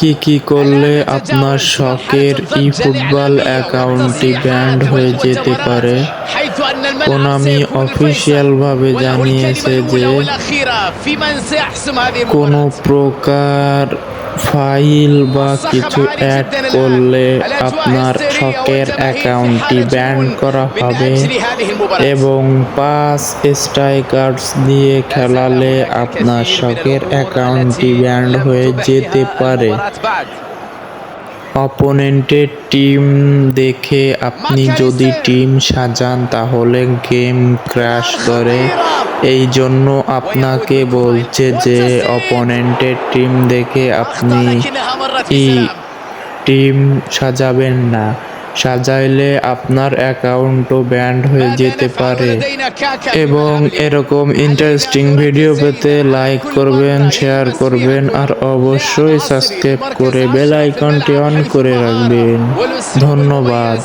কি কি করলে আপনার শখের ই ফুটবল অ্যাকাউন্টটি ব্যান্ড হয়ে যেতে পারে? কোনামি অফিসিয়াল ভাবে জানিয়েছে যে কোনো প্রকার ফাইল বা কিছু অ্যাড করলে আপনার শখের অ্যাকাউন্টটি ব্যান করা হবে এবং পাঁচ স্ট্রাইকার্স দিয়ে খেলালে আপনার শখের অ্যাকাউন্টটি ব্যান্ড হয়ে যেতে পারে। অপোনেন্টের টিম দেখে আপনি যদি টিম সাজান তাহলে গেম ক্র্যাশ করে। এই জন্য আপনাকে বলছে যে অপোনেন্টের টিম দেখে আপনি টিম সাজাবেন না। সাজাইলে আপনার অ্যাকাউন্টও ব্যান্ড হয়ে যেতে পারে এবং এরকম ইন্টারেস্টিং ভিডিও পেতে লাইক করবেন শেয়ার করবেন আর অবশ্যই সাবস্ক্রাইব করে বেল আইকনটি অন করে রাখবেন ধন্যবাদ